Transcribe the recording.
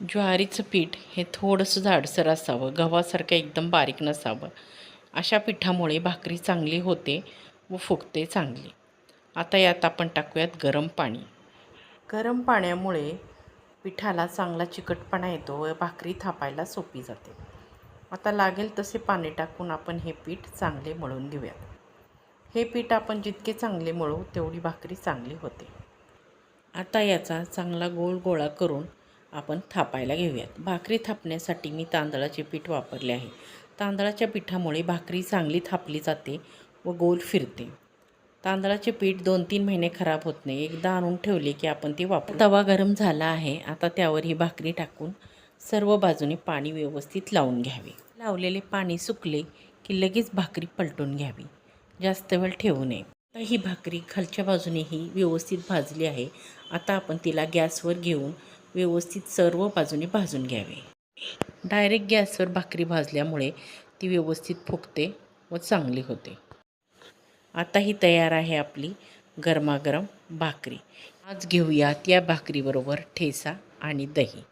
ज्वारीचं पीठ हे थोडंसं जाडसर असावं गव्हासारखं एकदम बारीक नसावं. अशा पिठामुळे भाकरी चांगली होते व फुगते चांगली. आता यात आपण टाकूयात गरम पाणी. गरम पाण्यामुळे पिठाला चांगला चिकटपणा येतो व भाकरी थापायला सोपी जाते. आता लागेल तसे पाणी टाकून आपण हे पीठ चांगले मळून घेऊयात. हे पीठ आपण जितके चांगले मळू तेवढी भाकरी चांगली होते. आता याचा चांगला गोल गोळा करून आपण थापायला घेऊयात. भाकरी थापण्यासाठी मी तांदळाचे पीठ वापरले आहे. तांदळाच्या पिठामुळे भाकरी चांगली थापली जाते व गोल फिरते. तांदळाचे पीठ दोन तीन महिने खराब होत नाही. एकदा आणून ठेवले की आपण ते वापर. तवा गरम झाला आहे. आता त्यावर ही भाकरी टाकून सर्व बाजूने पाणी व्यवस्थित लावून घ्यावे. लावलेले पाणी सुकले की लगेच भाकरी पलटून घ्यावी. जास्त वेळ ठेवू नये. आता ही भाकरी खालच्या बाजूनेही व्यवस्थित भाजली आहे. आता आपण तिला गॅसवर घेऊन व्यवस्थित सर्व बाजूने भाजून घ्यावे. डायरेक्ट गॅसवर भाकरी भाजल्यामुळे ती व्यवस्थित फुगते व चांगली होते. आता ही तयार आहे आपली गरमागरम भाकरी. आज घेऊयात या भाकरीबरोबर ठेसा आणि दही.